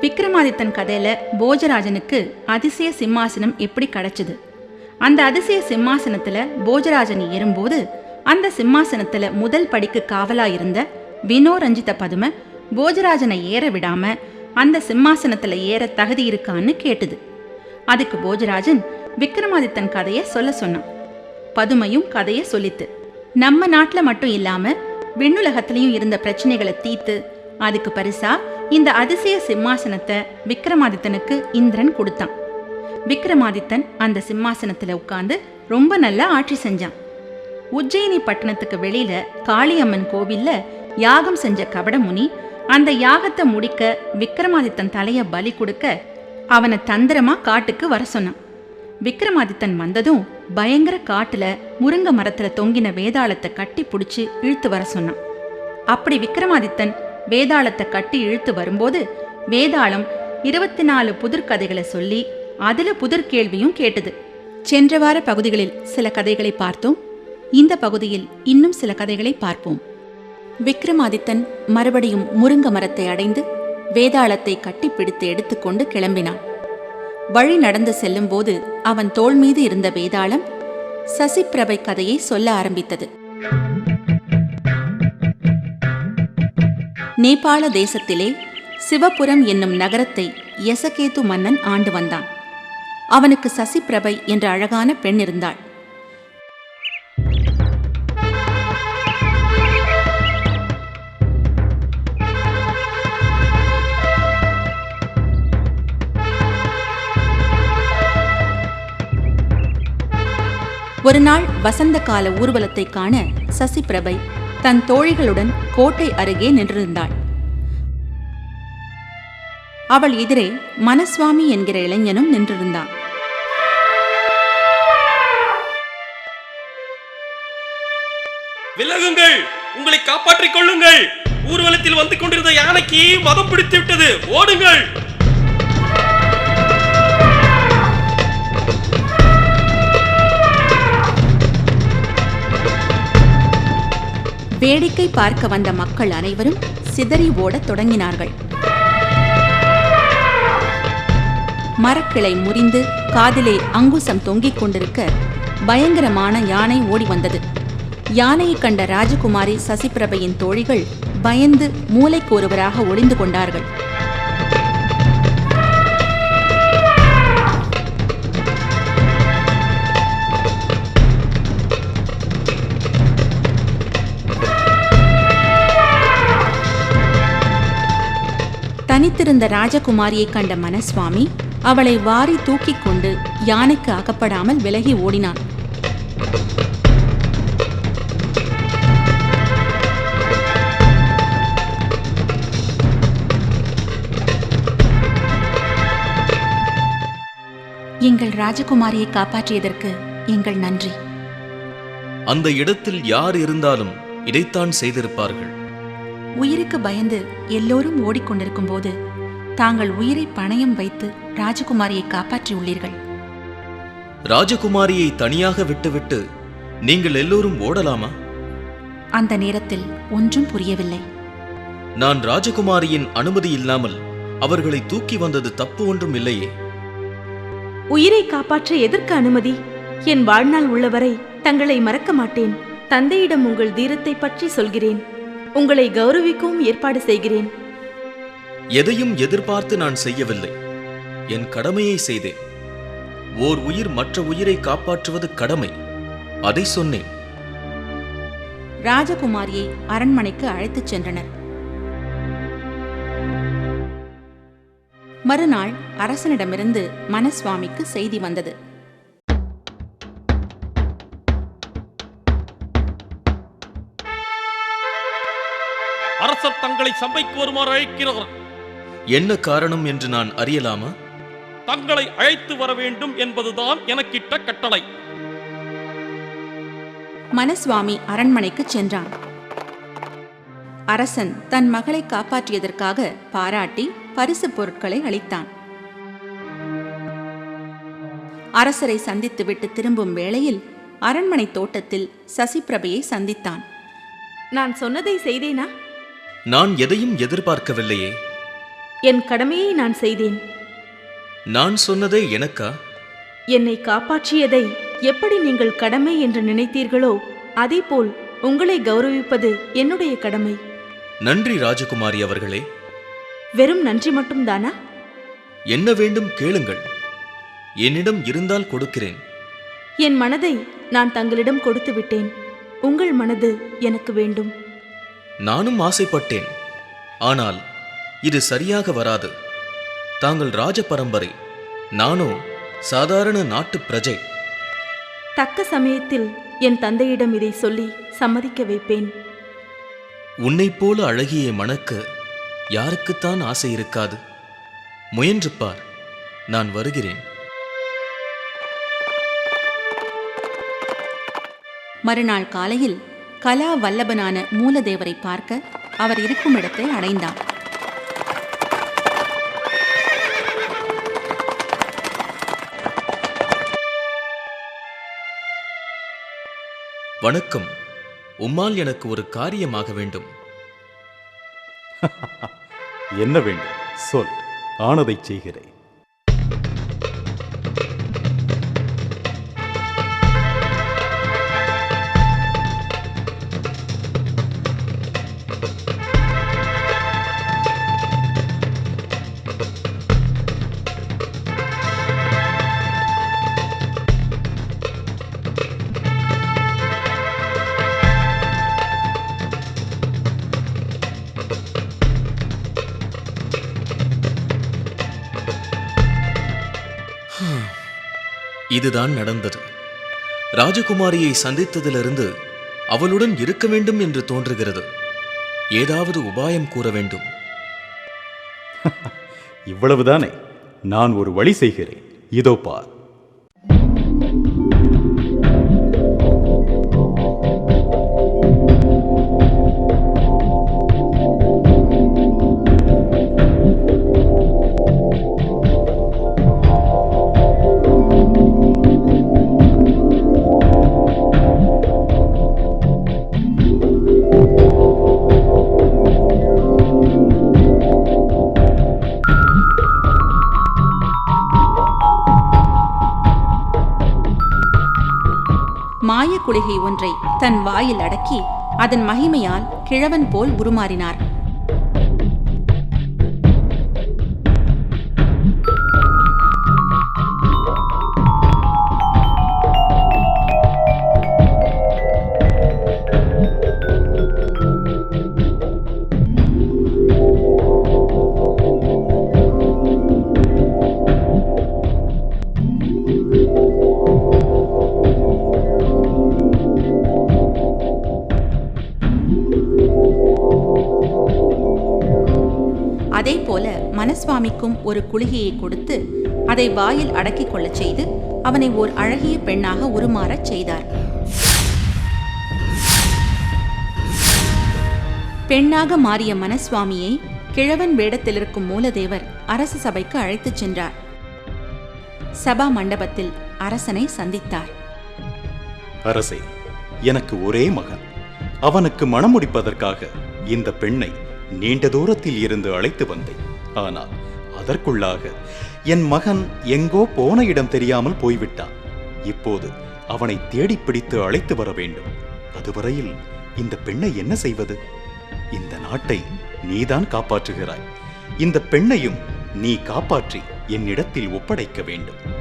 விக்ரமாதித்தன் கதையில போஜராஜனுக்கு அதிசய சிம்மாசனம் எப்படி கிடைச்சது? அந்த அதிசய சிம்மாசனத்துல போஜராஜன் ஏறும்போது அந்த சிம்மாசனத்துல முதல் படிக்கு காவலா இருந்த வினோரஞ்சித பதுமை போஜராஜனை ஏற விடாம அந்த சிம்மாசனத்துல ஏற தகுதி இருக்கான்னு கேட்டுது. அதுக்கு போஜராஜன் விக்ரமாதித்தன் கதையை சொல்ல சொன்னான். பதுமையும் கதையை சொல்லித்து நம்ம நாட்டுல மட்டும் இல்லாம விண்ணுலகத்திலையும் இருந்த பிரச்சனைகளை தீர்த்து அதுக்கு பரிசா இந்த அதிசய சிம்மாசனத்தை விக்ரமாதித்தனுக்கு இந்திரன் கொடுத்தான். விக்ரமாதித்தன் அந்த சிம்மாசனத்துல உட்காந்து ரொம்ப நல்லா ஆட்சி செஞ்சான். உஜ்ஜயினி பட்டணத்துக்கு வெளியில காளியம்மன் கோவில்ல யாகம் செஞ்ச கபடமுனி அந்த யாகத்தை முடிக்க விக்ரமாதித்தன் தலைய பலி கொடுக்க அவனை தந்திரமா காட்டுக்கு வர சொன்னான். விக்ரமாதித்தன் வந்ததும் பயங்கர காட்டுல முருங்க மரத்துல தொங்கின வேதாளத்தை கட்டி பிடிச்சி இழுத்து வர சொன்னான். அப்படி விக்ரமாதித்தன் வேதாளத்தை கட்டி இழுத்து வரும்போது வேதாளம் இருபத்தி நாலு புதிர்கதைகளை சொல்லி அதுல புதிர்கேள்வியும் கேட்டது. சென்ற வார பகுதிகளில் சில கதைகளை பார்த்தோம். இந்த பகுதியில் இன்னும் சில கதைகளை பார்ப்போம். விக்ரமாதித்தன் மறுபடியும் முருங்க மரத்தை அடைந்து வேதாளத்தை கட்டிப்பிடித்து எடுத்துக்கொண்டு கிளம்பினான். வழி நடந்து செல்லும்போது அவன் தோள் மீது இருந்த வேதாளம் சசிப்பிரபை கதையை சொல்ல ஆரம்பித்தது. நேபாள தேசத்திலே சிவபுரம் என்னும் நகரத்தை யசகேது மன்னன் ஆண்டு வந்தான். அவனுக்கு சசிப்பிரபை என்ற அழகான பெண் இருந்தாள். ஒரு நாள் வசந்த கால ஊர்வலத்தை காண சசிபிரபை தன் தோழிகளுடன் கோட்டை அருகே நின்றிருந்தாள். அவள் எதிரே மனசுவாமி என்கிற இளைஞனும் நின்றிருந்தான். விலகுங்கள். உங்களை காப்பாற்றிக் கொள்ளுங்கள். ஊர்வலத்தில் வந்து கொண்டிருந்த யானைக்கு மதம் பிடித்து விட்டது ஓடுங்கள். வேடிக்கை பார்க்க வந்த மக்கள் அனைவரும் சிதறி ஓடத் தொடங்கினார்கள். மரக்கிளை முறிந்து காதிலே அங்குசம் தொங்கிக் கொண்டிருக்க பயங்கரமான யானை ஓடி வந்தது. யானையை கண்ட ராஜகுமாரி சசிபிரபையின் தோழிகள் பயந்து மூலைக்கு ஒருவராக ஒளிந்து கொண்டார்கள். தனித்திருந்த ராஜகுமாரியை கண்ட மனசுவாமி அவளை வாரி தூக்கிக் கொண்டு யானைக்கு அகப்படாமல் விலகி ஓடினான். எங்கள் ராஜகுமாரியை காப்பாற்றியதற்கு எங்கள் நன்றி. அந்த இடத்தில் யார் இருந்தாலும் இதைத்தான் செய்திருப்பார்கள். உயிருக்கு பயந்து எல்லோரும் ஓடிக்கொண்டிருக்கும் போது தாங்கள் உயிரை பணயம் வைத்து ராஜகுமாரியை காப்பாற்றியுள்ளீர்கள். ராஜகுமாரியை தனியாக விட்டுவிட்டு நீங்கள் எல்லோரும் ஓடலாமா? அந்த நேரத்தில் ஒன்றும் புரியவில்லை. நான் ராஜகுமாரியின் அனுமதி இல்லாமல் அவர்களை தூக்கி வந்தது தப்பு ஒன்றும் இல்லையே. உயிரை காப்பாற்ற எதற்கு அனுமதி? என் வாழ்நாள் உள்ளவரை தங்களை மறக்க மாட்டேன். தந்தையிடம் உங்கள் தீரத்தை பற்றி சொல்கிறேன். உங்களை கௌரவிக்கவும் ஏற்பாடு செய்கிறேன். எதையும் எதிர்பார்த்து நான் செய்யவில்லை. என் கடமையை செய்தேன். ஓர் உயிர் மற்ற உயிரை காப்பாற்றுவது கடமை. அதை சொன்னேன். ராஜகுமாரியை அரண்மனைக்கு அழைத்துச் சென்றனர். மறுநாள் அரசனிடமிருந்து மனசுவாமிக்கு செய்தி வந்தது. அரசர் தங்களை சபைக்கு வருமாறு அழைக்கிறார் என்ன காரணம் என்று நான் அறியலாமா? தங்களை அழைத்து வர வேண்டும் என்பதுதான் எனக்கிட்ட கட்டளை. மனசுவாமி அரண்மனைக்கு சென்றான். அரசன் தன் மகளை காப்பாற்றியதற்காக பாராட்டி பரிசுப் பொருட்களை அளித்தான். அரசரை சந்தித்துவிட்டு திரும்பும் வேளையில் அரண்மனை தோட்டத்தில் சசிபிரபையை சந்தித்தான். நான் சொன்னதை செய்தேனா? நான் எதையும் எதிர்பார்க்கவில்லையே. என் கடமையை நான் செய்தேன். நான் சொன்னதே எனக்கா? என்னை காப்பாற்றியதை எப்படி நீங்கள் கடமை என்று நினைத்தீர்களோ அதேபோல் உங்களை கௌரவிப்பது என்னுடைய கடமை. நன்றி ராஜகுமாரி அவர்களே. வெறும் நன்றி மட்டும்தானா? என்ன வேண்டும் கேளுங்கள். என்னிடம் இருந்தால் கொடுக்கிறேன். என் மனதை நான் தங்களிடம் கொடுத்து விட்டேன் உங்கள் மனது எனக்கு வேண்டும். நானும் ஆசைப்பட்டேன். ஆனால் இது சரியாக வராது. தாங்கள் ராஜ பரம்பரை நானோ சாதாரண நாட்டு பிரஜை. தக்க சமயத்தில் என் தந்தையிடம் இதை சொல்லி சம்மதிக்க வைப்பேன். உன்னைப் போல அழகிய மணக்க யாருக்குத்தான் ஆசை இருக்காது. முயன்று பார் நான் வருகிறேன். மறுநாள் காலையில் கலா வல்லபனான மூலதேவரை பார்க்க அவர் இருக்கும் இடத்தை அடைந்தான் வணக்கம். உம்மால் எனக்கு ஒரு காரியமாக வேண்டும். என்ன வேண்டும்? சொல். ஆனதைச் செய்கிறேன். இதுதான் நடந்தது. ராஜகுமாரியை சந்தித்ததிலிருந்து அவளுடன் இருக்க வேண்டும் என்று தோன்றுகிறது. ஏதாவது உபாயம் கூற வேண்டும். இவ்வளவுதானே. நான் ஒரு வழி செய்கிறேன். இதோ பார். மாயக் குளிகை ஒன்றை தன் வாயில் அடக்கி அதன் மகிமையால் கிழவன் போல் உருமாறினார். அதே போல மனசுவாமிக்கும் ஒரு குளிகையை கொடுத்து அதை வாயில் அடக்கிக் கொள்ளச் செய்து அவனை ஓர் அழகிய பெண்ணாக உருமாறச் செய்தார். பெண்ணாக மாறிய மனசுவாமியை கிழவன் வேடத்தில் இருக்கும் மூலதேவர் அரச சபைக்கு அழைத்துச் சென்றார். சபா மண்டபத்தில் அரசனை சந்தித்தார். அரசே எனக்கு ஒரே மகன். அவனுக்கு மணம் முடிப்பதற்காக இந்த பெண்ணை நீண்ட தூரத்தில் இருந்து அழைத்து வந்தேன். ஆனால் அதற்குள்ளாக என் மகன் எங்கோ போன இடம் தெரியாமல் போய்விட்டான். இப்போது அவனை தேடிப் பிடித்து அழைத்து வர வேண்டும். அதுவரையில் இந்த பெண்ணை என்ன செய்வது? இந்த நாட்டை நீதான் காப்பாற்றுகிறாய். இந்த பெண்ணையும் நீ காப்பாற்றி என்னிடத்தில் ஒப்படைக்க வேண்டும்.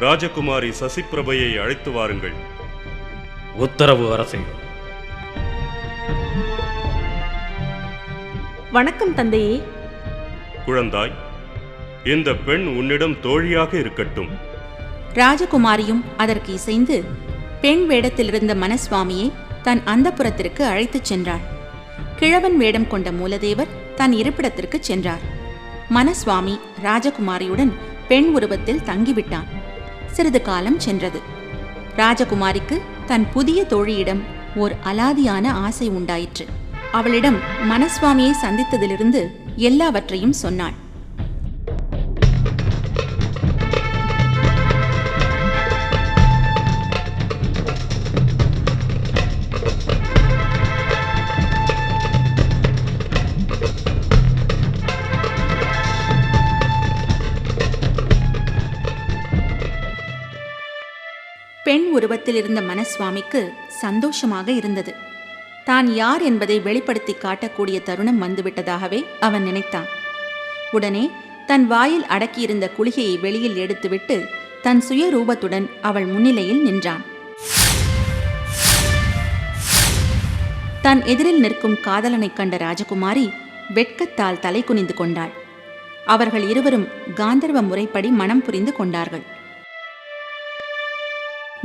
ராஜகுமாரி சசிப்பிரபையை அழைத்து வாருங்கள். உத்தரவு அரசே. வணக்கம் தந்தையே. குழந்தாய் இந்த பெண் உன்னிடம் தோழியாக இருக்கட்டும். ராஜகுமாரியும் அதற்கு இசைந்து பெண் வேடத்திலிருந்த மனசுவாமியை தன் அந்தப்புறத்திற்கு அழைத்துச் சென்றாள். கிழவன் வேடம் கொண்ட மூலதேவர் தன் இருப்பிடத்திற்கு சென்றார். மனசுவாமி ராஜகுமாரியுடன் பெண் உருவத்தில் தங்கிவிட்டான். சிறிது காலம் சென்றது. ராஜகுமாரிக்கு தன் புதிய தோழியிடம் ஓர் அலாதியான ஆசை உண்டாயிற்று. அவளிடம் மனசுவாமியை சந்தித்ததிலிருந்து எல்லாவற்றையும் சொன்னாள். உருவத்தில் இருந்த மனசுவாமிக்கு சந்தோஷமாக இருந்தது. தான் யார் என்பதை வெளிப்படுத்தி காட்டக்கூடிய தருணம் வந்துவிட்டதாகவே அவன் நினைத்தான். உடனே தன் வாயில் அடக்கியிருந்த குளிகையை வெளியில் எடுத்துவிட்டு தன் சுய ரூபத்துடன் அவள் முன்னிலையில் நின்றான். தன் எதிரில் நிற்கும் காதலனைக் கண்ட ராஜகுமாரி வெட்கத்தால் தலை குனிந்து கொண்டாள். அவர்கள் இருவரும் காந்தர்வ முறைப்படி மனம் புரிந்து கொண்டார்கள்.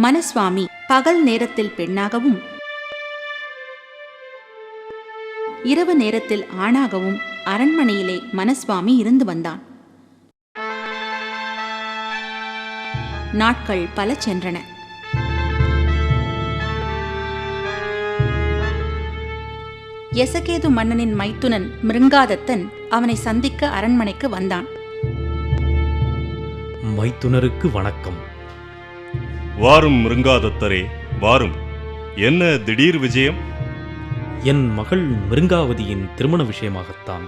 மனசுவாமி பகல் நேரத்தில் பெண்ணாகவும் இரவு நேரத்தில் ஆணாகவும் அரண்மனையிலே மனசுவாமி இருந்து வந்தான். நாட்கள் பல சென்றன. எசகேது மன்னனின் மைத்துனன் மிருங்காதத்தன் அவனை சந்திக்க அரண்மனைக்கு வந்தான். மைத்துனருக்கு வணக்கம். வாரும் மிருங்காதத்தரே வாரும். என்ன திடீர் விஜயம்? என் மகள் மிருங்காவதியின் திருமண விஷயமாகத்தான்.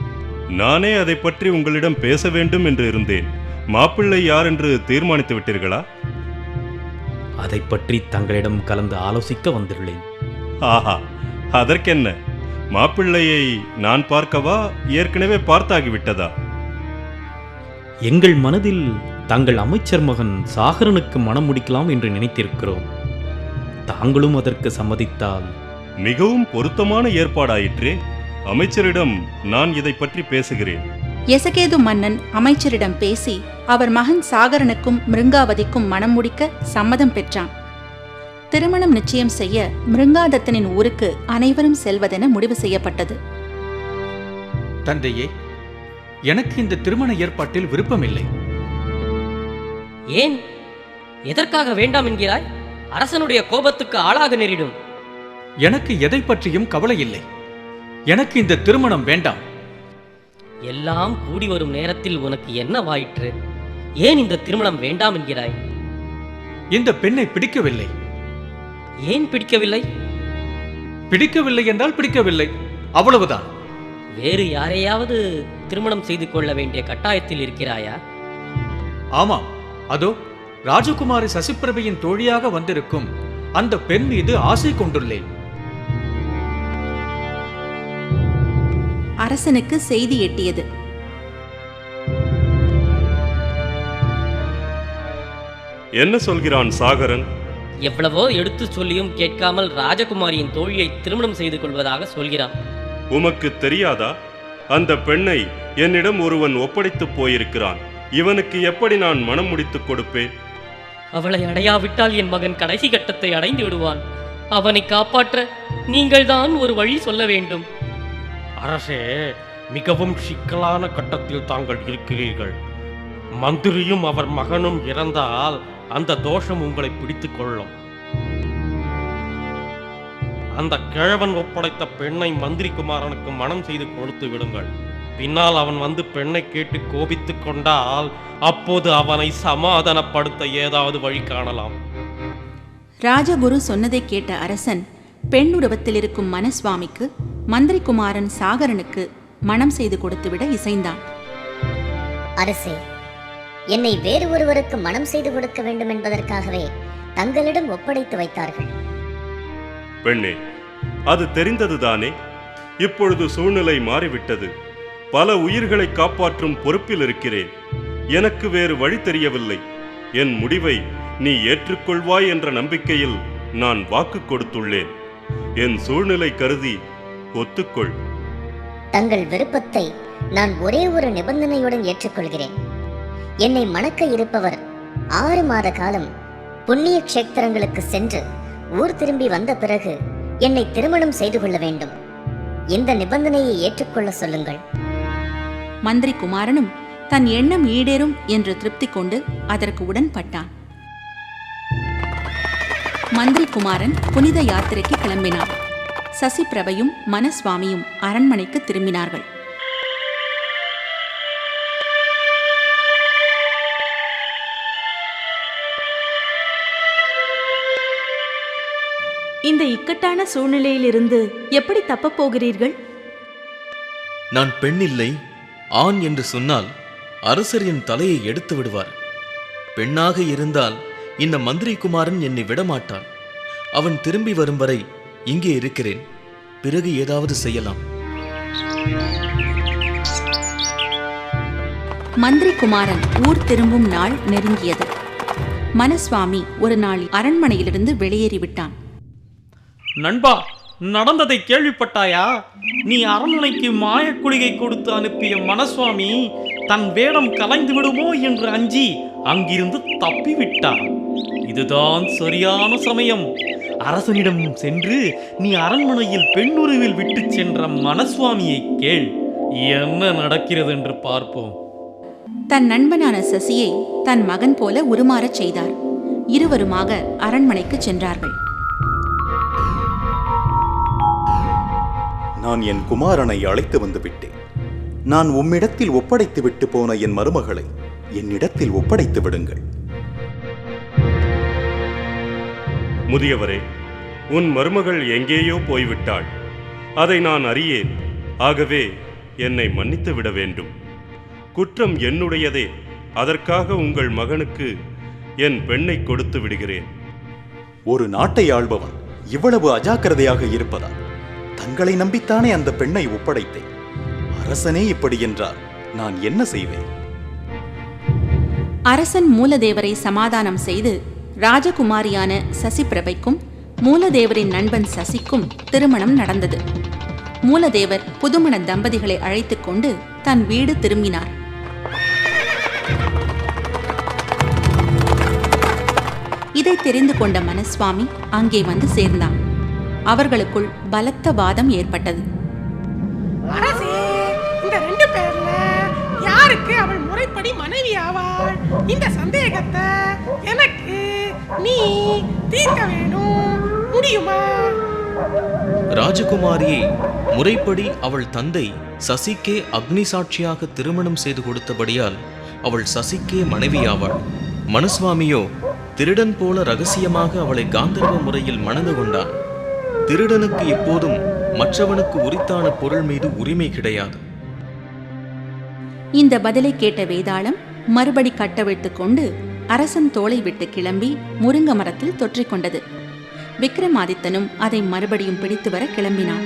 நானே அதை பற்றி உங்களிடம் பேச வேண்டும் என்று இருந்தேன். மாப்பிள்ளை யார் என்று தீர்மானித்து விட்டீர்களா? அதை பற்றி தங்களிடம் கலந்து ஆலோசிக்க வந்துள்ளேன் ஆஹா அதற்கென்ன? மாப்பிள்ளையை நான் பார்க்கவா? ஏற்கனவே பார்த்தாகிவிட்டதா? எங்கள் மனதில் தங்கள் அமைச்சர் மகன் சாகரனுக்கு மனம் முடிக்கலாம் என்று நினைத்திருக்கிறோம். தாங்களும் அதற்கு சம்மதித்தால். மிகவும் பொருத்தமான ஏற்பாடாயிற்றே. அமைச்சரிடம் நான் இதை பற்றி பேசுகிறேன். எசகேது மன்னன் அமைச்சரிடம் பேசி அவர் மகன் சாகரனுக்கும் மிருங்காவதிக்கும் மனம் முடிக்க சம்மதம் பெற்றான். திருமணம் நிச்சயம் செய்ய மிருங்காதத்தனின் ஊருக்கு அனைவரும் செல்வதென முடிவு செய்யப்பட்டது. தந்தையே எனக்கு இந்த திருமண ஏற்பாட்டில் விருப்பமில்லை. ஏன்? எதற்காக வேண்டாம் என்கிறாய்? அரசனுடைய கோபத்துக்கு ஆளாக நேரிடும். எனக்கு எதை பற்றியும் கவலை இல்லை. எனக்கு இந்த திருமணம் வேண்டாம். எல்லாம் கூடி வரும் நேரத்தில் உனக்கு என்ன வாயிற்று? ஏன் இந்த திருமணம் வேண்டாம் என்கிறாய்? இந்த பெண்ணை பிடிக்கவில்லை. ஏன் பிடிக்கவில்லை? பிடிக்கவில்லை என்றால் பிடிக்கவில்லை. அவ்வளவுதான். வேறு யாரையாவது திருமணம் செய்து கொள்ள வேண்டிய கட்டாயத்தில் இருக்கிறாயா? ஆமாம். அதோ ராஜகுமாரி சசிப்பிரபையின் தோழியாக வந்திருக்கும் அந்த பெண் மீது ஆசை கொண்டுள்ளேன். அரசனுக்கு செய்தி எட்டியது. என்ன சொல்கிறான் சாகரன்? எவ்வளவோ எடுத்து சொல்லியும் கேட்காமல் ராஜகுமாரியின் தோழியை திருமணம் செய்து கொள்வதாக சொல்கிறான். உமக்கு தெரியாதா? அந்த பெண்ணை என்னிடம் ஒருவன் ஒப்படைத்துப் போயிருக்கிறான். இவனுக்கு எப்படி நான் மனம் முடித்துக் கொடுப்பேன்? அவளை அடையாவிட்டால் என் மகன் கடைசி கட்டத்தை அடைந்து விடுவான். அவனை காப்பாற்ற நீங்கள்தான் ஒரு வழி சொல்ல வேண்டும். அரசே மிகவும் சிக்கலான கட்டத்தில் தாங்கள் இருக்கிறீர்கள். மந்திரியும் அவர் மகனும் இறந்தால் அந்த தோஷம் உங்களை பிடித்துக் கொள்ளும். அந்த கிழவன் ஒப்படைத்த பெண்ணை மந்திரி குமாரனுக்கு மனம் செய்து கொடுத்து விடுங்கள். பின்னால் அவன் வந்து பெண்ணை கேட்டு கோபித்துக் கொண்டால் அப்போது அவனை சமாதானப்படுத்த ஏதாவது வழி காணலாம். ராஜகுரு சொன்னதை கேட்ட அரசன் பெண் உருவத்தில் இருக்கும் மனசுவாமிக்கு மந்திரிகுமாரன் சாகரனுக்கு மனம் செய்து கொடுத்துவிட இசைந்தான். அரசே என்னை வேறு ஒருவருக்கு மனம் செய்து கொடுக்க வேண்டும் என்பதற்காகவே தங்களிடம் ஒப்படைத்து வைத்தார்கள். பெண்ணே அது தெரிந்ததுதானே? இப்பொழுது சூழ்நிலை மாறிவிட்டது. பல உயிர்களை காப்பாற்றும் பொறுப்பில் இருக்கிறேன். எனக்கு வேறு வழி தெரியவில்லை. என் முடிவை நீ ஏற்றுக்கொள்வாய் என்ற நம்பிக்கையில் நான் வாக்கு கொடுத்துள்ளேன். என் சூழ்நிலை கருதி ஒத்துக்கொள். தங்கள் விருப்பத்தை நான் ஒரே ஒரு நிபந்தனையுடன் ஏற்றுக்கொள்கிறேன். என்னை மணக்க இருப்பவர் ஆறு மாத காலம் புண்ணிய கஷேத்திரங்களுக்கு சென்று ஊர் திரும்பி வந்த பிறகு என்னை திருமணம் செய்து கொள்ள வேண்டும். இந்த நிபந்தனையை ஏற்றுக்கொள்ள சொல்லுங்கள். மந்திரி குமாரனும் தன் எண்ணம் ஈடேறும் என்று திருப்தி கொண்டு அதற்கு உடன்பட்டான். மந்திரி குமாரன் புனித யாத்திரைக்கு கிளம்பினார் சசிபிரபையும் மனசுவாமியும் அரண்மனைக்கு திரும்பினார்கள். இந்த இக்கட்டான சூழ்நிலையிலிருந்து எப்படி தப்பப் போகிறீர்கள்? நான் பெண் இல்லை ஆண் என்று சொன்னால் அரசர் என் தலையை எடுத்து விடுவார். பெண்ணாக இருந்தால் இந்த மந்திரி குமாரன் என்னை விடமாட்டான். அவன் திரும்பி வரும் வரை இங்கே இருக்கிறேன். பிறகு ஏதாவது செய்யலாம். மந்திரி குமாரன் ஊர் திரும்பும் நாள் நெருங்கியது. மனசுவாமி ஒரு நாள் அரண்மனையிலிருந்து வெளியேறிவிட்டான். நண்பா நடந்ததை கேள்விப்பட்டாயா? நீ அரண்மனைக்கு மாயக்குளிகை கொடுத்து அனுப்பிய மனசுவாமி தன் வேடம் கலைந்து விடுமோ என்று அஞ்சி அங்கிருந்து தப்பிவிட்டான். இதுதான் சரியான சமயம். அரசனிடம் சென்று நீ அரண்மனையில் பெண்ணுருவில் விட்டு சென்ற மனசுவாமியை கேள். என்ன நடக்கிறது என்று பார்ப்போம். தன் நண்பனான சசியை தன் மகன் போல உருமாறச் செய்தார். இருவருமாக அரண்மனைக்கு சென்றார்கள். நான் என் குமாரனை அழைத்து வந்து விட்டேன் நான் உம்மிடத்தில் ஒப்படைத்து விட்டு போன என் மருமகளை என்னிடத்தில் ஒப்படைத்து விடுங்கள். முதியவரே உன் மருமகள் எங்கேயோ போய்விட்டாள். அதை நான் அறியேன். ஆகவே என்னை மன்னித்து விட வேண்டும். குற்றம் என்னுடையதே. அதற்காக உங்கள் மகனுக்கு என் பெண்ணை கொடுத்து விடுகிறேன். ஒரு நாட்டை ஆள்பவன் இவ்வளவு அஜாக்கிரதையாக இருப்பதா தங்களை நம்பித்தானே அந்த பெண்ணை ஒப்படைத்தேன். அரசனே இப்படி என்றால் நான் என்ன செய்வேன்? அரசன் மூலதேவரை சமாதானம் செய்து ராஜகுமாரியான சசிபிரபைக்கும் மூலதேவரின் நண்பன் சசிக்கும் திருமணம் நடந்தது. மூலதேவர் புதுமண தம்பதிகளை அழைத்துக் கொண்டு தன் வீடு திரும்பினார். இதை தெரிந்து கொண்ட மனசுவாமி அங்கே வந்து சேர்ந்தான். அவர்களுக்குள் பலத்த வாதம் ஏற்பட்டது. அரசே இந்த ரெண்டு பேர்ல யாருக்கு அவள் முறைப்படி மனைவி ஆவாள்? இந்த சந்தேகத்தை எனக்கு நீ தீர்க்க வேணும் முடியுமா? ராஜகுமாரியை முறைப்படி அவள் தந்தை சசிக்கே அக்னி சாட்சியாக திருமணம் செய்து கொடுத்தபடியால் அவள் சசிக்கே மனைவியாவாள் மனுசுவாமியோ திருடன் போல ரகசியமாக அவளை காந்தர்வ முறையில் மணந்து கொண்டான். திருடனுக்கு எப்போதும் மற்றவனுக்கு உரித்தான பொருள் மீது உரிமை கிடையாது. இந்த பதிலை கேட்ட வேதாளம் மறுபடி கட்டவிழ்த்து கொண்டு அரசன் தோளை விட்டு கிளம்பி முருங்க மரத்தில் தொற்றிக்கொண்டது விக்ரமாதித்தனும் அதை மறுபடியும் பிடித்து வர கிளம்பினான்.